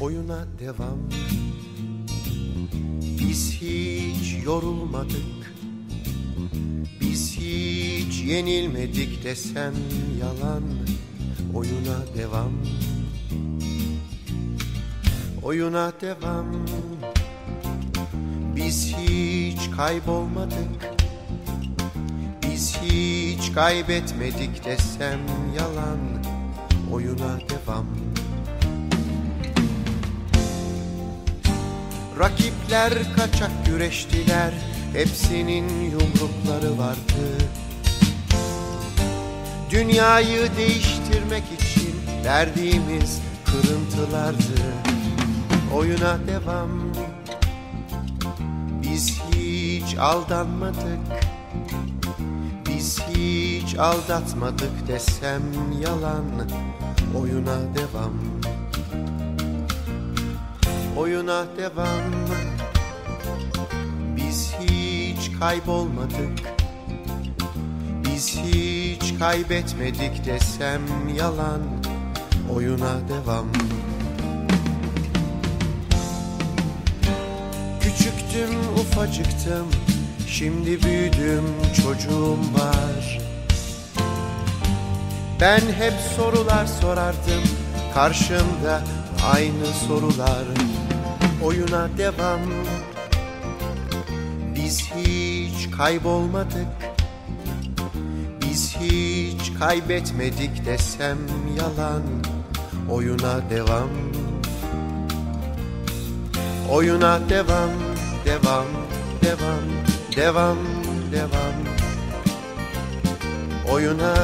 oyuna devam. Biz hiç yorulmadık. Biz hiç yenilmedik desem yalan. Oyuna devam. Oyuna devam. Biz hiç kaybolmadık. Biz hiç kaybetmedik desem yalan. Oyuna devam Rakipler kaçak güreştiler Hepsinin yumrukları vardı. Dünyayı değiştirmek için verdiğimiz kırıntılardı. Oyuna devam. Biz hiç aldanmadık. Biz hiç aldatmadık desem yalan. Oyuna devam Oyuna devam. Biz hiç kaybolmadık. Biz hiç kaybetmedik desem yalan. Oyuna devam. Küçüktüm ufacıktım. Şimdi büyüdüm çocuğum var. Ben hep sorular sorardım. Karşımda aynı sorular Oyuna devam. Biz hiç kaybolmadık. Biz hiç kaybetmedik desem yalan. Oyuna devam. Oyuna devam, devam, devam, devam, devam. Oyuna